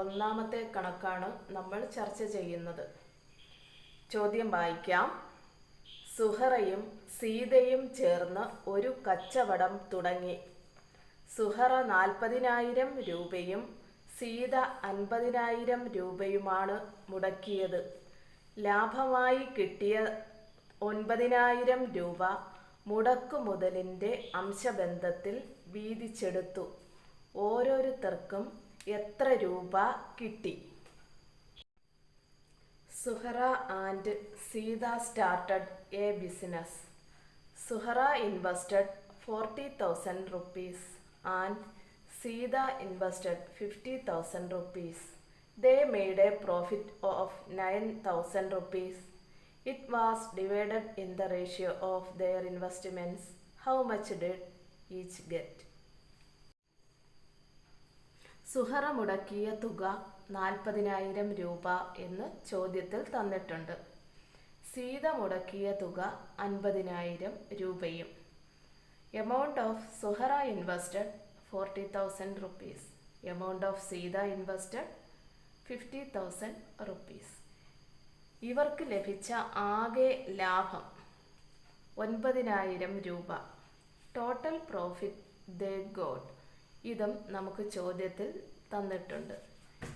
ഒന്നാമത്തെ കണക്കാണ് നമ്മൾ ചർച്ച ചെയ്യുന്നത്. ചോദ്യം വായിക്കാം. സുഹറയും സീതയും ചേർന്ന് ഒരു കച്ചവടം തുടങ്ങി. സുഹറ നാൽപ്പതിനായിരം രൂപയും സീത അൻപതിനായിരം രൂപയുമാണ് മുടക്കിയത്. ലാഭമായി കിട്ടിയ ഒൻപതിനായിരം രൂപ മുടക്കുമുതലിന്റെ അംശബന്ധത്തിൽ വീതിച്ചെടുത്തു. ഓരോരുത്തർക്കും എത്ര രൂപ കിട്ടി? Suhara and Seetha started a business. Suhara invested forty thousand rupees and Seetha invested fifty thousand rupees. They made a profit of nine thousand rupees. It was divided in the ratio of their investments how much did each get? Suhara മുടക്കിയ തുക നാൽപ്പതിനായിരം രൂപ എന്ന് ചോദ്യത്തിൽ തന്നിട്ടുണ്ട്. സീത മുടക്കിയ തുക അൻപതിനായിരം രൂപയും. Amount of Suhara invested forty thousand rupees. Amount of Seetha invested fifty thousand rupees. ഇവർക്ക് ലഭിച്ച ആകെ ലാഭം ഒൻപതിനായിരം രൂപ. Total profit the got. ഇതും നമുക്ക് ചോദ്യത്തിൽ തന്നിട്ടുണ്ട്.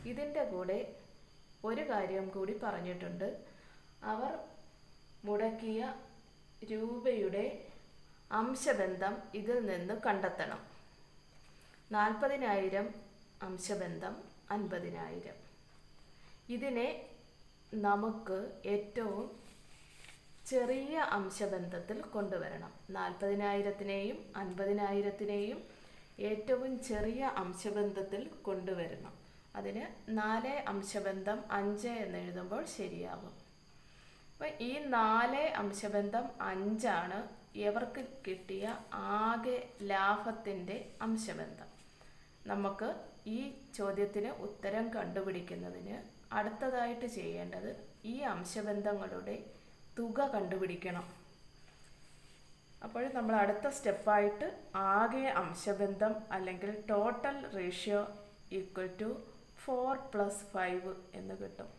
ഇതിന്റെ കൂടെ ഒരു കാര്യം കൂടി പറഞ്ഞിട്ടുണ്ട്. അവർ മുടക്കിയ രൂപയുടെ അംശബന്ധം ഇതിൽ നിന്ന് കണ്ടെത്തണം. നാൽപ്പതിനായിരം അംശബന്ധം അൻപതിനായിരം. ഇതിനെ നമുക്ക് ഏറ്റവും ചെറിയ അംശബന്ധത്തിൽ കൊണ്ടുവരണം. നാൽപ്പതിനായിരത്തിനെയും അൻപതിനായിരത്തിനെയും ഏറ്റവും ചെറിയ അംശബന്ധത്തിൽ കൊണ്ടുവരണം. അതിന് നാല് അംശബന്ധം അഞ്ച് എന്ന് എഴുതുമ്പോൾ ശരിയാകും അപ്പം ഈ നാല് അംശബന്ധം അഞ്ചാണ് ഇവർക്ക് കിട്ടിയ ആകെ ലാഭത്തിന്റെ അംശബന്ധം. നമുക്ക് ഈ ചോദ്യത്തിന് ഉത്തരം കണ്ടുപിടിക്കുന്നതിന് അടുത്തതായിട്ട് ചെയ്യേണ്ടത് ഈ അംശബന്ധങ്ങളുടെ തുക കണ്ടുപിടിക്കണം. അപ്പോൾ നമ്മൾ അടുത്ത സ്റ്റെപ്പായിട്ട് ആകെ അംശബന്ധം അല്ലെങ്കിൽ total ratio equal to four plus five എന്ന് കിട്ടും.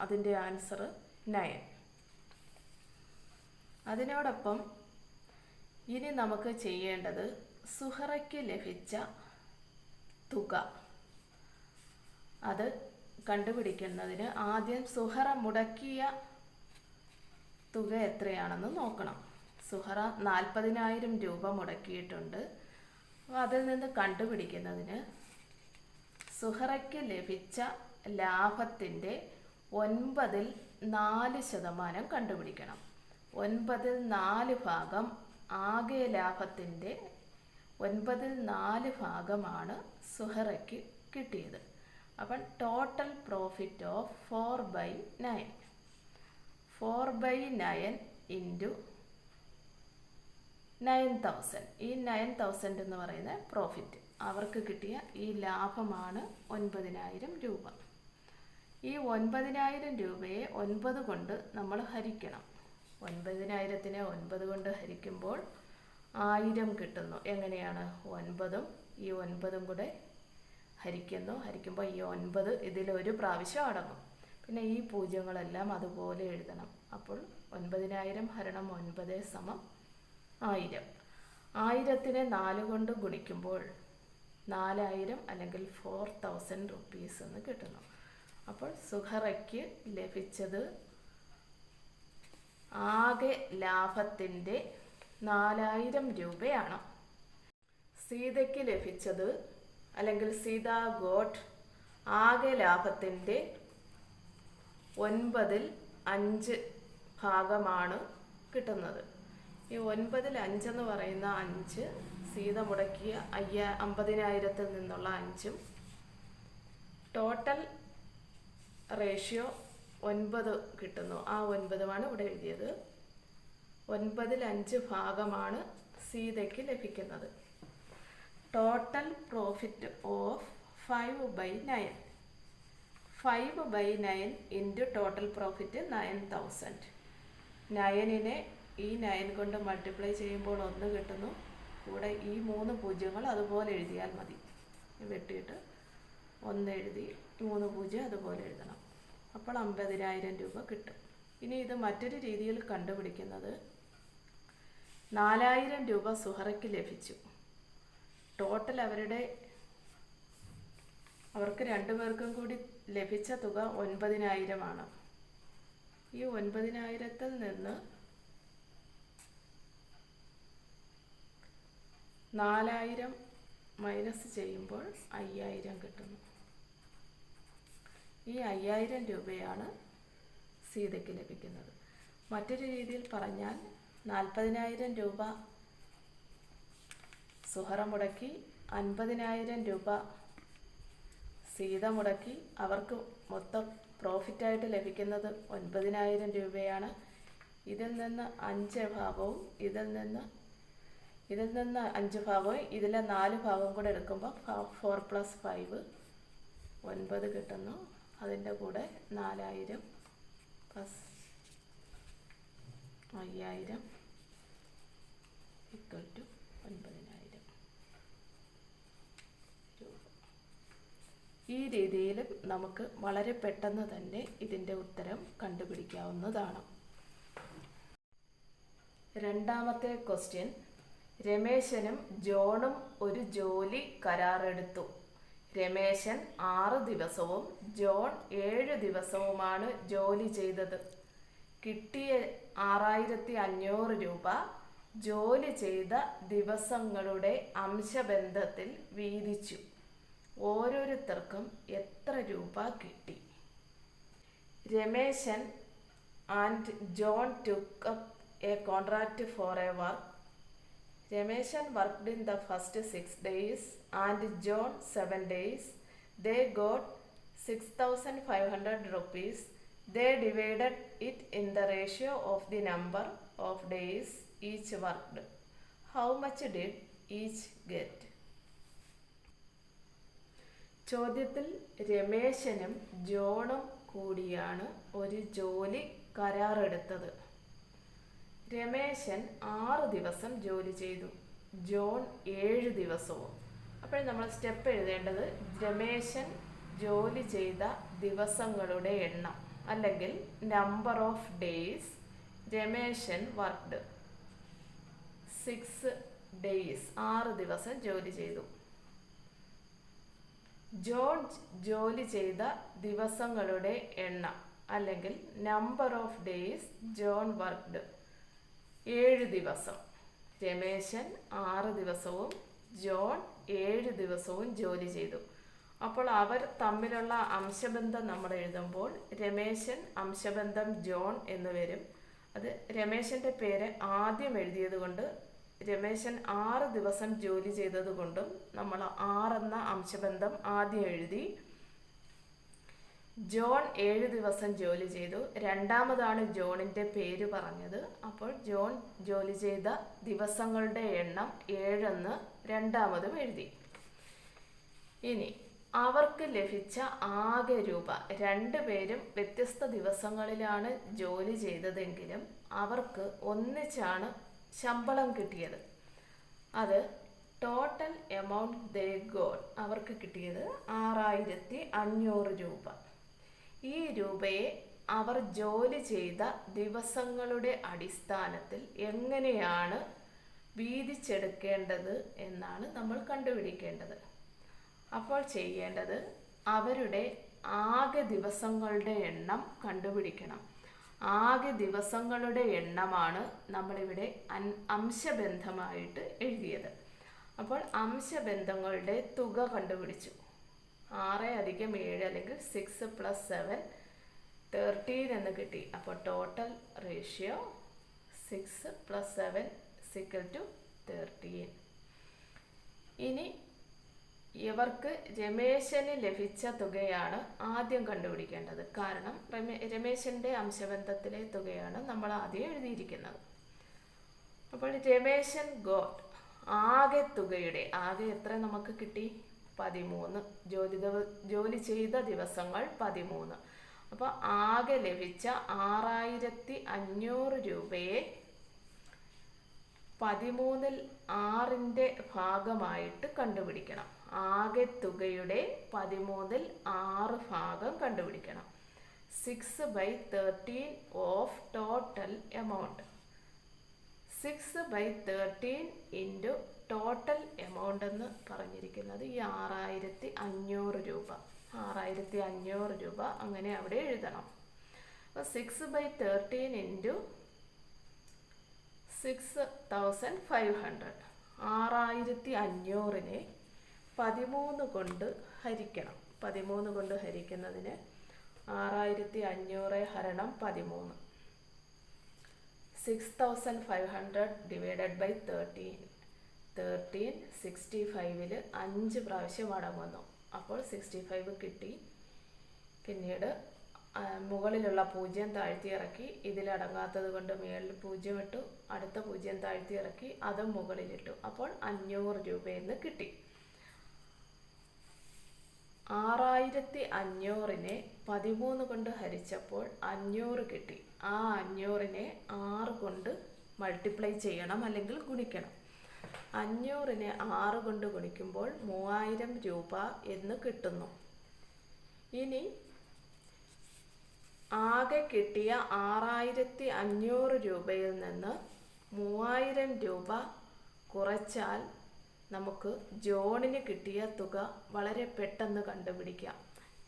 അതിന്റെ ആൻസർ നയൻ അതിനോടൊപ്പം ഇനി നമുക്ക് ചെയ്യേണ്ടത് സുഹറയ്ക്ക് ലഭിച്ച തുക. അത് കണ്ടുപിടിക്കുന്നതിന് ആദ്യം സുഹറ മുടക്കിയ തുക എത്രയാണെന്ന് നോക്കണം. സുഹറ നാൽപ്പതിനായിരം രൂപ മുടക്കിയിട്ടുണ്ട്. അതിൽ നിന്ന് കണ്ടുപിടിക്കുന്നതിന് സുഹറയ്ക്ക് ലഭിച്ച ലാഭത്തിന്റെ ഒൻപതിൽ നാല് ശതമാനം കണ്ടുപിടിക്കണം. ഒൻപതിൽ നാല് ഭാഗം ആകെ ലാഭത്തിന്റെ ഒൻപതിൽ നാല് ഭാഗമാണ് സുഹറയ്ക്ക് കിട്ടിയത്. അപ്പം total profit of four by nine four by nine into nine thousand. ഈ നയൻ തൗസൻഡ് എന്ന് പറയുന്ന പ്രോഫിറ്റ് അവർക്ക് കിട്ടിയ ഈ ലാഭമാണ് ഒൻപതിനായിരം രൂപ. ഈ ഒൻപതിനായിരം രൂപയെ ഒൻപത് കൊണ്ട് നമ്മൾ ഹരിക്കണം. ഒൻപതിനായിരത്തിനെ ഒൻപത് കൊണ്ട് ഹരിക്കുമ്പോൾ ആയിരം കിട്ടുന്നു. എങ്ങനെയാണ്? ഒൻപതും ഈ ഒൻപതും കൂടെ ഹരിക്കുന്നു. ഹരിക്കുമ്പോൾ ഈ ഒൻപത് ഇതിലൊരു പ്രാവശ്യം അടങ്ങും. പിന്നെ ഈ പൂജ്യങ്ങളെല്ലാം അതുപോലെ എഴുതണം. അപ്പോൾ ഒൻപതിനായിരം ഹരണം ഒൻപത് സമം ആയിരം. ആയിരത്തിനെ നാല് കൊണ്ട് ഗുണിക്കുമ്പോൾ നാലായിരം അല്ലെങ്കിൽ ഫോർ തൗസൻഡ് റുപ്പീസ് എന്ന് കിട്ടുന്നു. അപ്പോൾ സുഹറയ്ക്ക് ലഭിച്ചത് ആകെ ലാഭത്തിന്റെ നാലായിരം രൂപയാണ്. സീതയ്ക്ക് ലഭിച്ചത് അല്ലെങ്കിൽ സീത ഗോട്ട് ആകെ ലാഭത്തിന്റെ ഒൻപതിൽ അഞ്ച് ഭാഗമാണ് കിട്ടുന്നത്. ഈ ഒൻപതിൽ അഞ്ചെന്ന് പറയുന്ന അഞ്ച് സീത മുടക്കിയ അയ്യ അമ്പതിനായിരത്തിൽ നിന്നുള്ള അഞ്ചും ടോട്ടൽ റേഷ്യോ ഒൻപത് കിട്ടുന്നു. ആ ഒൻപതുമാണ് ഇവിടെ എഴുതിയത്. ഒൻപതിൽ അഞ്ച് ഭാഗമാണ് സീതയ്ക്ക് ലഭിക്കുന്നത്. Total profit of five by nine five by nine into total profit nine thousand നയനിനെ ഈ നയൻ കൊണ്ട് മൾട്ടിപ്ലൈ ചെയ്യുമ്പോൾ ഒന്ന് കിട്ടുന്നു. കൂടെ ഈ മൂന്ന് പൂജ്യങ്ങൾ അതുപോലെ എഴുതിയാൽ മതി. വെട്ടിയിട്ട് ഒന്ന് എഴുതി മൂന്ന് പൂജ്യം അതുപോലെ എഴുതണം. അപ്പോൾ അമ്പതിനായിരം രൂപ കിട്ടും. ഇനി ഇത് മറ്റൊരു രീതിയിൽ കണ്ടുപിടിക്കുന്നത് നാലായിരം രൂപ സുഹറയ്ക്ക് ലഭിച്ചു. ടോട്ടൽ അവരുടെ അവർക്ക് രണ്ടുപേർക്കും കൂടി ലഭിച്ച തുക ഒൻപതിനായിരമാണ്. ഈ ഒൻപതിനായിരത്തിൽ നിന്ന് നാലായിരം മൈനസ് ചെയ്യുമ്പോൾ അയ്യായിരം കിട്ടുന്നു. ഈ അയ്യായിരം രൂപയാണ് സീതയ്ക്ക് ലഭിക്കുന്നത്. മറ്റൊരു രീതിയിൽ പറഞ്ഞാൽ നാൽപ്പതിനായിരം രൂപ സുഹറ മുടക്കി അൻപതിനായിരം രൂപ സീത മുടക്കി അവർക്ക് മൊത്തം പ്രോഫിറ്റായിട്ട് ലഭിക്കുന്നത് ഒൻപതിനായിരം രൂപയാണ്. ഇതിൽ നിന്ന് അഞ്ച് ഭാഗവും ഇതിൽ നിന്ന് ഇതിൽ നിന്ന് അഞ്ച് ഭാഗവും ഇതിലെ നാല് ഭാഗവും കൂടെ എടുക്കുമ്പോൾ ഫോർ പ്ലസ് ഫൈവ് ഒൻപത് കിട്ടുന്നു. അതിന്റെ കൂടെ നാലായിരം പ്ലസ് അയ്യായിരം ഇക്വൽ ടു ഒൻപതിനായിരം ഈ രീതിയിലും നമുക്ക് വളരെ പെട്ടെന്ന് തന്നെ ഇതിന്റെ ഉത്തരം കണ്ടുപിടിക്കാവുന്നതാണ്. രണ്ടാമത്തെ ക്വസ്റ്റ്യൻ രമേശനും ജോണും ഒരു ജോലി കരാറെടുത്തു. രമേശൻ ആറ് ദിവസവും ജോൺ ഏഴ് ദിവസവുമാണ് ജോലി ചെയ്തത്. കിട്ടിയ ആറായിരത്തി അഞ്ഞൂറ് രൂപ ജോലി ചെയ്ത ദിവസങ്ങളുടെ അംശബന്ധത്തിൽ വീതിച്ചു. ഓരോരുത്തർക്കും എത്ര രൂപ കിട്ടി? Rameshan and John took a contract for a work Rameshan worked in the first six days and John seven days they got six thousand five hundred rupees they divided it in the ratio of the number of days each worked. How much did each get? ചോദ്യത്തിൽ രമേശനും ജോണും കൂടിയാണ് ഒരു ജോലി കരാറെടുത്തത് രമേശൻ ആറ് ദിവസം ജോലി ചെയ്തു. John ഏഴ് ദിവസവും. അപ്പോൾ നമ്മൾ സ്റ്റെപ്പ് എഴുതേണ്ടത് രമേശൻ ജോലി ചെയ്ത ദിവസങ്ങളുടെ എണ്ണം അല്ലെങ്കിൽ number of days Rameshan worked six days ആറ് ദിവസം ജോലി ചെയ്തു. ജോൺ ജോലി ചെയ്ത ദിവസങ്ങളുടെ എണ്ണം അല്ലെങ്കിൽ number of days John worked ഏഴ് ദിവസം. രമേശൻ ആറ് ദിവസവും ജോൺ ഏഴ് ദിവസവും ജോലി ചെയ്തു. അപ്പോൾ അവർ തമ്മിലുള്ള അംശബന്ധം നമ്മൾ എഴുതുമ്പോൾ രമേശൻ അംശബന്ധം ജോൺ എന്ന് വരും. അത് രമേശന്റെ പേര് ആദ്യം എഴുതിയത് കൊണ്ട് രമേശൻ ആറ് ദിവസം ജോലി ചെയ്തത് കൊണ്ടും നമ്മൾ ആറെന്ന അംശബന്ധം ആദ്യം എഴുതി ജോൺ ഏഴ് ദിവസം ജോലി ചെയ്തു. രണ്ടാമതാണ് ജോണിന്റെ പേര് പറഞ്ഞത്. അപ്പോൾ ജോൺ ജോലി ചെയ്ത ദിവസങ്ങളുടെ എണ്ണം ഏഴെന്ന് രണ്ടാമതും എഴുതി. ഇനി അവർക്ക് ലഭിച്ച ആകെ രൂപ. രണ്ടുപേരും വ്യത്യസ്ത ദിവസങ്ങളിലാണ് ജോലി ചെയ്തതെങ്കിലും അവർക്ക് ഒന്നിച്ചാണ് ശമ്പളം കിട്ടിയത്. അത് ടോട്ടൽ എമൗണ്ട് ദേ ഗോൾ അവർക്ക് കിട്ടിയത് ആറായിരത്തി അഞ്ഞൂറ് രൂപ. ഈ രൂപയെ അവർ ജോലി ചെയ്ത ദിവസങ്ങളുടെ അടിസ്ഥാനത്തിൽ എങ്ങനെയാണ് വീതിച്ചെടുക്കേണ്ടത് എന്നാണ് നമ്മൾ കണ്ടുപിടിക്കേണ്ടത്. അപ്പോൾ ചെയ്യേണ്ടത് അവരുടെ ആകെ ദിവസങ്ങളുടെ എണ്ണം കണ്ടുപിടിക്കണം. ആകെ ദിവസങ്ങളുടെ എണ്ണമാണ് നമ്മളിവിടെ അംശബന്ധമായിട്ട് എഴുതിയത്. അപ്പോൾ അംശബന്ധങ്ങളുടെ തുക കണ്ടുപിടിച്ചു. ആറ് അധികം ഏഴ് അല്ലെങ്കിൽ സിക്സ് പ്ലസ് സെവൻ തേർട്ടീൻ എന്ന് കിട്ടി. അപ്പോൾ total ratio six plus seven equal to thirteen ഇനി ഇവർക്ക് രമേശന് ലഭിച്ച തുകയാണ് ആദ്യം കണ്ടുപിടിക്കേണ്ടത്. കാരണം രമേ രമേശന്റെ അംശബന്ധത്തിലെ തുകയാണ് നമ്മൾ ആദ്യം എഴുതിയിരിക്കുന്നത്. അപ്പോൾ രമേശൻ ഗോഡ് ആകെ തുകയുടെ ആകെ എത്ര നമുക്ക് കിട്ടി? പതിമൂന്ന്. ജോലി ജോലി ചെയ്ത ദിവസങ്ങൾ പതിമൂന്ന്. അപ്പോൾ ആകെ ലഭിച്ച ആറായിരത്തി അഞ്ഞൂറ് രൂപയെ പതിമൂന്നിൽ ആറിന്റെ ഭാഗമായിട്ട് കണ്ടുപിടിക്കണം. ആകെ തുകയുടെ പതിമൂന്നിൽ ആറ് ഭാഗം കണ്ടുപിടിക്കണം. Six by thirteen of total amount six by thirteen into total amount എന്ന് പറഞ്ഞിരിക്കുന്നത് ഈ ആറായിരത്തി അഞ്ഞൂറ് രൂപ. ആറായിരത്തി അഞ്ഞൂറ് രൂപ അങ്ങനെ അവിടെ എഴുതണം. അപ്പോൾ six by thirteen into six thousand five hundred ആറായിരത്തി അഞ്ഞൂറിനെ പതിമൂന്ന് കൊണ്ട് ഹരിക്കണം. പതിമൂന്ന് കൊണ്ട് ഹരിക്കുന്നതിന് ആറായിരത്തി അഞ്ഞൂറ് ഹരണം പതിമൂന്ന്. Six thousand five hundred divided by thirteen thirteen sixty ഫൈവിൽ അഞ്ച് പ്രാവശ്യം മടങ്ങുന്നു അപ്പോൾ സിക്സ്റ്റി ഫൈവ് കിട്ടി. പിന്നീട് മുകളിലുള്ള പൂജ്യം താഴ്ത്തി ഇറക്കി ഇതിലടങ്ങാത്തത് കൊണ്ട് മുകളിൽ പൂജ്യം ഇട്ടു അടുത്ത പൂജ്യം താഴ്ത്തി ഇറക്കി അതും മുകളിലിട്ടു അപ്പോൾ അഞ്ഞൂറ് രൂപയെന്ന് കിട്ടി. ആറായിരത്തി അഞ്ഞൂറിനെ പതിമൂന്ന് കൊണ്ട് ഹരിച്ചപ്പോൾ അഞ്ഞൂറ് കിട്ടി. ആ അഞ്ഞൂറിനെ ആറ് കൊണ്ട് മൾട്ടിപ്ലൈ ചെയ്യണം അല്ലെങ്കിൽ ഗുണിക്കണം. അഞ്ഞൂറിനെ ആറ് കൊണ്ട് ഗുണിക്കുമ്പോൾ മൂവായിരം രൂപ എന്ന് കിട്ടുന്നു. ഇനി ആകെ കിട്ടിയ ആറായിരത്തി അഞ്ഞൂറ് രൂപയിൽ നിന്ന് മൂവായിരം രൂപ കുറച്ചാൽ നമുക്ക് ജോണിന് കിട്ടിയ തുക വളരെ പെട്ടെന്ന് കണ്ടുപിടിക്കാം.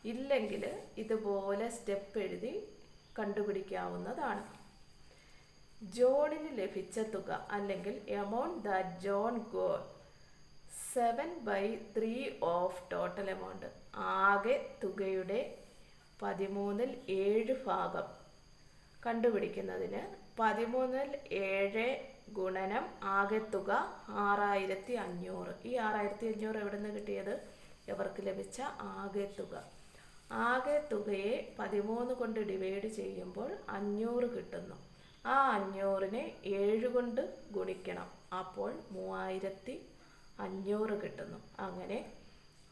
ഇല്ലെങ്കിൽ ഇതുപോലെ സ്റ്റെപ്പ് എഴുതി കണ്ടുപിടിക്കാവുന്നതാണ്. ജോണിന് ലഭിച്ച തുക അല്ലെങ്കിൽ amount that John got seven by three of total amount ആകെ തുകയുടെ പതിമൂന്നിൽ ഏഴ് ഭാഗം. കണ്ടുപിടിക്കുന്നതിന് പതിമൂന്നിൽ ഏഴ് ഗുണനം ആകെ തുക ആറായിരത്തി അഞ്ഞൂറ് ഈ ആറായിരത്തി അഞ്ഞൂറ് എവിടെ നിന്ന് കിട്ടിയത്? ഇവർക്ക് ലഭിച്ച ആകെ തുക. ആകെ തുകയെ പതിമൂന്ന് കൊണ്ട് ഡിവൈഡ് ചെയ്യുമ്പോൾ അഞ്ഞൂറ് കിട്ടുന്നു. ആ അഞ്ഞൂറിനെ ഏഴ് കൊണ്ട് ഗുണിക്കണം. അപ്പോൾ മൂവായിരത്തി അഞ്ഞൂറ് കിട്ടുന്നു. അങ്ങനെ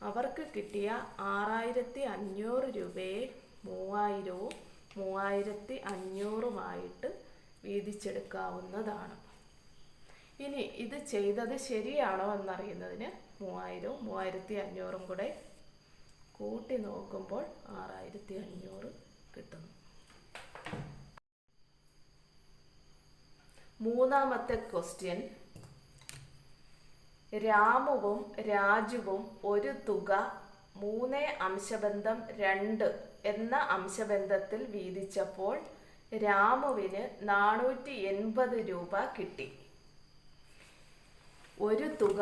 അവർക്ക് കിട്ടിയ ആറായിരത്തി അഞ്ഞൂറ് രൂപയെ മൂവായിരവും മൂവായിരത്തി അഞ്ഞൂറുമായിട്ട് വീതിച്ചെടുക്കാവുന്നതാണ്. ഇനി ഇത് ചെയ്തത് ശരിയാണോ എന്നറിയുന്നതിന് മൂവായിരവും മൂവായിരത്തി അഞ്ഞൂറും കൂടെ കൂട്ടി നോക്കുമ്പോൾ ആറായിരത്തി അഞ്ഞൂറ് കിട്ടുന്നു. മൂന്നാമത്തെ ക്വസ്റ്റ്യൻ രാമുവും രാജുവും ഒരു തുക മൂന്ന് അംശബന്ധം രണ്ട് എന്ന അംശബന്ധത്തിൽ വീതിച്ചപ്പോൾ രാമുവിന് നാനൂറ്റി എൺപത് രൂപ കിട്ടി. ഒരു തുക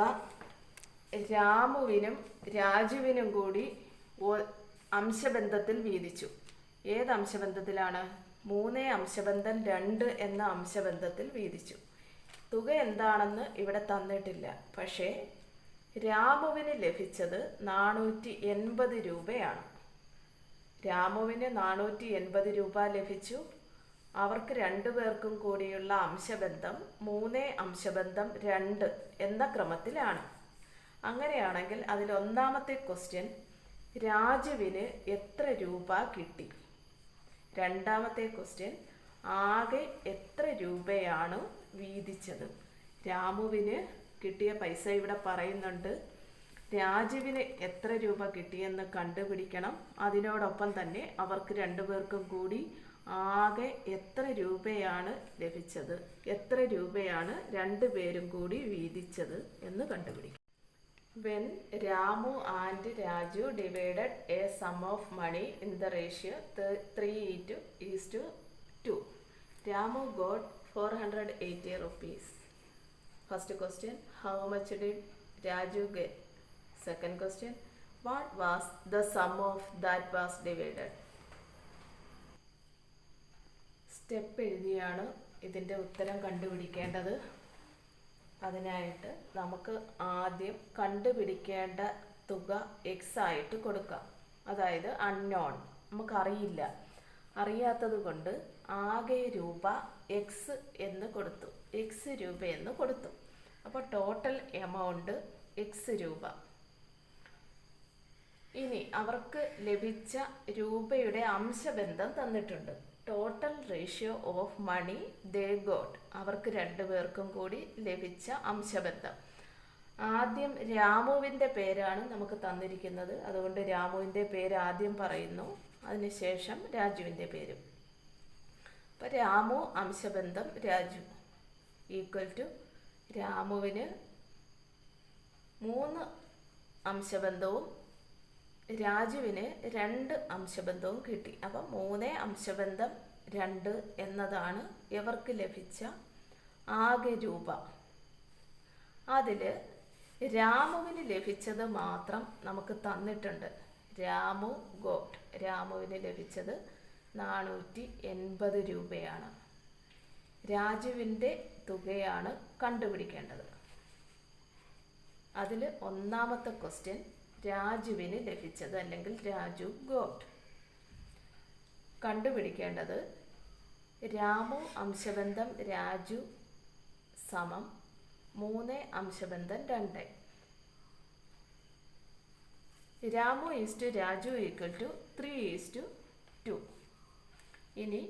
രാമുവിനും രാജുവിനും കൂടി അംശബന്ധത്തിൽ വീതിച്ചു. ഏത് അംശബന്ധത്തിലാണ്? മൂന്ന് അംശബന്ധം രണ്ട് എന്ന അംശബന്ധത്തിൽ വീതിച്ചു. തുക എന്താണെന്ന് ഇവിടെ തന്നിട്ടില്ല. പക്ഷേ രാമുവിന് ലഭിച്ചത് നാനൂറ്റി എൺപത് രൂപയാണ്. രാമുവിന് നാനൂറ്റി എൺപത് രൂപ ലഭിച്ചു. അവർക്ക് രണ്ടു പേർക്കും കൂടിയുള്ള അംശബന്ധം മൂന്ന് അംശബന്ധം രണ്ട് എന്ന ക്രമത്തിലാണ്. അങ്ങനെയാണെങ്കിൽ അതിൽ ഒന്നാമത്തെ ക്വസ്റ്റ്യൻ രാജുവിന് എത്ര രൂപ കിട്ടി? രണ്ടാമത്തെ ക്വസ്റ്റ്യൻ ആകെ എത്ര രൂപയാണ് വീതിച്ചത്? രാമുവിന് കിട്ടിയ പൈസ ഇവിടെ പറയുന്നുണ്ട്. രാജുവിന് എത്ര രൂപ കിട്ടിയെന്ന് കണ്ടുപിടിക്കണം. അതിനോടൊപ്പം തന്നെ അവർക്ക് രണ്ടുപേർക്കും കൂടി ആകെ എത്ര രൂപയാണ് ലഭിച്ചത്? എത്ര രൂപയാണ് രണ്ടു പേരും കൂടി വീതിച്ചത് എന്ന് കണ്ടുപിടിക്കണം When Ramu and Raju divided a sum of money in the ratio th- 3 to is to 2, Ramu got 480 rupees. First question, how much did Raju get? Second question, what was the sum of that was divided? സ്റ്റെപ്പ് എഴുതിയാണ് ഇതിന്റെ ഉത്തരം കണ്ടുപിടിക്കേണ്ടത് അതിനായിട്ട് നമുക്ക് ആദ്യം കണ്ടുപിടിക്കേണ്ട തുക X ആയിട്ട് കൊടുക്കാം. അതായത് അൺനോൺ നമുക്കറിയില്ല. അറിയാത്തത് കൊണ്ട് ആകെ രൂപ എക്സ് എന്ന് കൊടുത്തു. എക്സ് രൂപ എന്ന് കൊടുത്തു. അപ്പോൾ ടോട്ടൽ എമൗണ്ട് എക്സ് രൂപ. ഇനി അവർക്ക് ലഭിച്ച രൂപയുടെ അംശബന്ധം തന്നിട്ടുണ്ട്. Total ratio of money they got അവർക്ക് രണ്ടുപേർക്കും കൂടി ലഭിച്ച അംശബന്ധം. ആദ്യം രാമുവിന്റെ പേരാണ് നമുക്ക് തന്നിരിക്കുന്നത്. അതുകൊണ്ട് രാമുവിന്റെ പേര് ആദ്യം പറയുന്നു. അതിനുശേഷം രാജുവിന്റെ പേരും. അപ്പം രാമു അംശബന്ധം രാജു. ഈക്വൽ ടു രാമുവിന് മൂന്ന് അംശബന്ധവും രാജുവിന് രണ്ട് അംശബന്ധവും കിട്ടി. അപ്പം മൂന്ന് അംശബന്ധം രണ്ട് എന്നതാണ് ഇവർക്ക് ലഭിച്ച ആകെ രൂപ. അതിൽ രാമുവിന് ലഭിച്ചത് മാത്രം നമുക്ക് തന്നിട്ടുണ്ട്. രാമു ഗോട്ട്. രാമുവിന് ലഭിച്ചത് നാനൂറ്റി എൺപത് രൂപയാണ്. രാജുവിന്റെ തുകയാണ് കണ്ടുപിടിക്കേണ്ടത്. അതിൽ ഒന്നാമത്തെ ക്വസ്റ്റ്യൻ രാജുവിന് ലഭിച്ചത് അല്ലെങ്കിൽ രാജു ഗോട്ട് കണ്ടുപിടിക്കേണ്ടത് രാമു അംശബന്ധം രാജു സമം മൂന്ന് അംശബന്ധം രണ്ട്. Ramu is to Raju equal to three is to two. ഇനി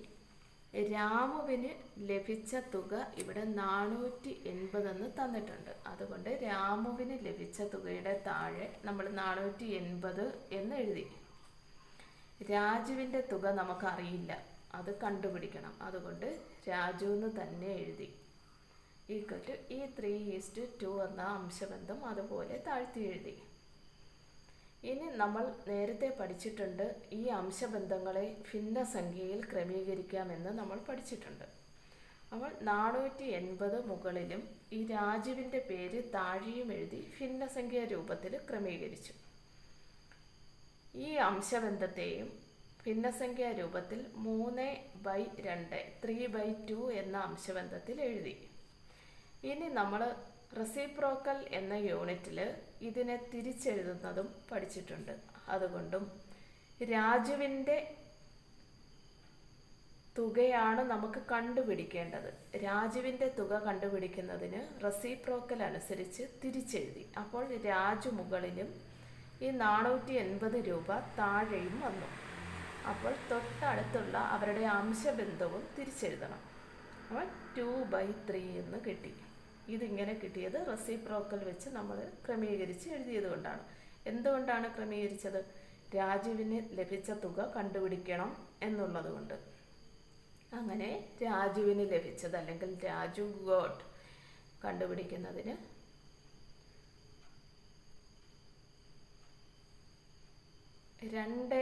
രാമുവിന് ലഭിച്ച തുക ഇവിടെ നാനൂറ്റി എൺപതെന്ന് തന്നിട്ടുണ്ട്. അതുകൊണ്ട് രാമുവിന് ലഭിച്ച തുകയുടെ താഴെ നമ്മൾ നാനൂറ്റി എൺപത് എന്ന് എഴുതി. രാജുവിന്റെ തുക നമുക്കറിയില്ല. അത് കണ്ടുപിടിക്കണം. അതുകൊണ്ട് രാജു എന്ന് തന്നെ എഴുതി. ഈക്വൽ ടു ഈ ത്രീ ഈസ്റ്റ് ടു എന്ന അംശബന്ധം അതുപോലെ താഴ്ത്തി എഴുതി. ഇനി നമ്മൾ നേരത്തെ പഠിച്ചിട്ടുണ്ട് ഈ അംശബന്ധങ്ങളെ ഭിന്ന ഭിന്നസംഖ്യയിൽ ക്രമീകരിക്കാമെന്ന് നമ്മൾ പഠിച്ചിട്ടുണ്ട്. അപ്പോൾ നാനൂറ്റി എൺപത് മുകളിലും ഈ രാജുവിന്റെ പേര് താഴെയും എഴുതി ഭിന്നസംഖ്യ രൂപത്തിൽ ക്രമീകരിച്ചു. ഈ അംശബന്ധത്തെയും ഭിന്നസംഖ്യ രൂപത്തിൽ മൂന്ന് ബൈ രണ്ട് ത്രീ ബൈ ടു എന്ന അംശബന്ധത്തിൽ എഴുതി. ഇനി നമ്മൾ റെസിപ്രോക്കൽ എന്ന യൂണിറ്റിൽ ഇതിനെ തിരിച്ചെഴുതുന്നതും പഠിച്ചിട്ടുണ്ട്. അതുകൊണ്ടും രാജുവിന്റെ തുകയാണ് നമുക്ക് കണ്ടുപിടിക്കേണ്ടത്. രാജുവിന്റെ തുക കണ്ടുപിടിക്കുന്നതിന് റെസിപ്രോക്കൽ അനുസരിച്ച് തിരിച്ചെഴുതി. അപ്പോൾ രാജു മുകളിലും ഈ നാനൂറ്റി എൺപത് രൂപ താഴെയും വന്നു. അപ്പോൾ തൊട്ടടുത്തുള്ള അവരുടെ അംശബന്ധവും തിരിച്ചെഴുതണം. അപ്പോൾ ടു ബൈ ത്രീ എന്ന് കിട്ടി. ഇതിങ്ങനെ കിട്ടിയത് റെസിപ്രോക്കൽ വെച്ച് നമ്മൾ ക്രമീകരിച്ച് എഴുതിയത് കൊണ്ടാണ്. എന്തുകൊണ്ടാണ് ക്രമീകരിച്ചത്? രാജുവിന് ലഭിച്ച തുക കണ്ടുപിടിക്കണം എന്നുള്ളത് കൊണ്ട്. അങ്ങനെ രാജുവിന് ലഭിച്ചത് അല്ലെങ്കിൽ രാജു ഗോട്ട് കണ്ടുപിടിക്കുന്നതിന് രണ്ട്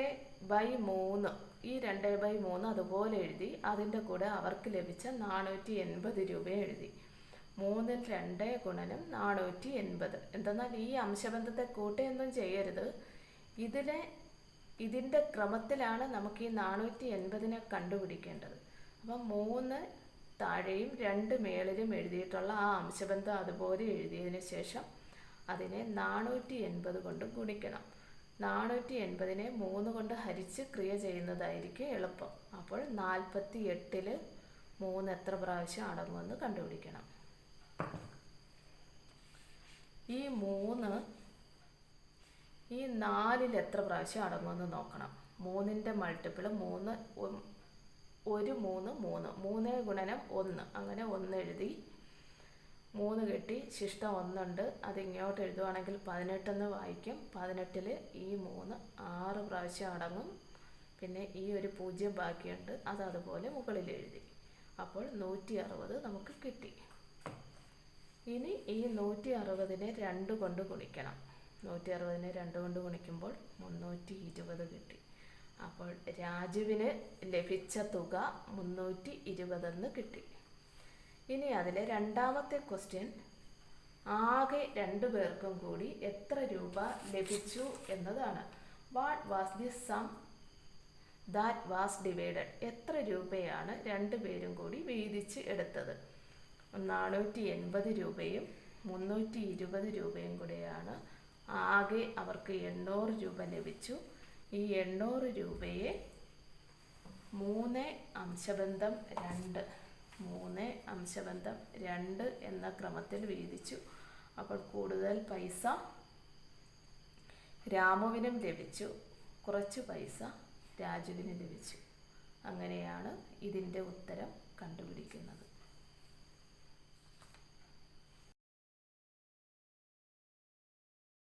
ബൈ മൂന്ന് ഈ രണ്ട് ബൈ മൂന്ന് അതുപോലെ എഴുതി അതിന്റെ കൂടെ അവർക്ക് ലഭിച്ച നാനൂറ്റി എൺപത് രൂപ എഴുതി. മൂന്നിൽ രണ്ട് ഗുണനം നാനൂറ്റി എൺപത്. എന്തെന്നാൽ ഈ അംശബന്ധത്തെ കൂട്ടുകയൊന്നും ചെയ്യരുത്. ഇതിലെ ഇതിന്റെ ക്രമത്തിലാണ് നമുക്ക് ഈ നാനൂറ്റി എൺപതിനെ കണ്ടുപിടിക്കേണ്ടത്. അപ്പം മൂന്ന് താഴെയും രണ്ട് മേളിലും എഴുതിയിട്ടുള്ള ആ അംശബന്ധം അതുപോലെ എഴുതിയതിന് ശേഷം അതിനെ നാനൂറ്റി എൺപത് കൊണ്ട് ഗുണിക്കണം. നാനൂറ്റി എൺപതിനെ മൂന്ന് കൊണ്ട് ഹരിച്ച് ക്രിയ ചെയ്യുന്നതായിരിക്കും എളുപ്പം. അപ്പോൾ നാൽപ്പത്തി എട്ടിൽ മൂന്ന് എത്ര പ്രാവശ്യം അടങ്ങുമെന്ന് കണ്ടുപിടിക്കണം. ഈ മൂന്ന് ഈ നാലിൽ എത്ര പ്രാവശ്യം അടങ്ങുമെന്ന് നോക്കണം. മൂന്നിന്റെ മൾട്ടിപ്പിൾ മൂന്ന് ഒരു മൂന്ന് മൂന്ന്. മൂന്ന് ഗുണനം ഒന്ന്. അങ്ങനെ ഒന്ന് എഴുതി മൂന്ന് കെട്ടി ശിഷ്ടം ഒന്നുണ്ട്. അത് ഇങ്ങോട്ട് എഴുതുവാണെങ്കിൽ പതിനെട്ടെന്ന് വായിക്കും. പതിനെട്ടിൽ ഈ മൂന്ന് ആറ് പ്രാവശ്യം അടങ്ങും. പിന്നെ ഈ ഒരു പൂജ്യം ബാക്കിയുണ്ട്. അത് അതുപോലെ മുകളിൽ എഴുതി അപ്പോൾ നൂറ്റി അറുപത് നമുക്ക് കിട്ടി. ഇനി ഈ നൂറ്റി അറുപതിനെ രണ്ട് കൊണ്ട് ഗുണിക്കണം. നൂറ്റി അറുപതിനെ രണ്ട് കൊണ്ട് ഗുണിക്കുമ്പോൾ മുന്നൂറ്റി ഇരുപത് കിട്ടി. അപ്പോൾ രാജുവിന് ലഭിച്ച തുക മുന്നൂറ്റി ഇരുപതെന്ന് കിട്ടി. ഇനി അതിലെ രണ്ടാമത്തെ ക്വസ്റ്റ്യൻ ആകെ രണ്ടു പേർക്കും കൂടി എത്ര രൂപ ലഭിച്ചു എന്നതാണ്. What was the sum that was divided എത്ര രൂപയാണ് രണ്ടു പേരും കൂടി വീതിച്ച് എടുത്തത്? നാനൂറ്റി എൺപത് രൂപയും മുന്നൂറ്റി ഇരുപത് രൂപയും കൂടെയാണ് ആകെ അവർക്ക് എണ്ണൂറ് രൂപ ലഭിച്ചു. ഈ എണ്ണൂറ് രൂപയെ മൂന്ന് അംശബന്ധം രണ്ട് മൂന്ന് അംശബന്ധം രണ്ട് എന്ന ക്രമത്തിൽ വീതിച്ചു. അപ്പോൾ കൂടുതൽ പൈസ രാമുവിനും ലഭിച്ചു. കുറച്ച് പൈസ രാജുവിന് ലഭിച്ചു. അങ്ങനെയാണ് ഇതിന്റെ ഉത്തരം കണ്ടുപിടിക്കുന്നത്.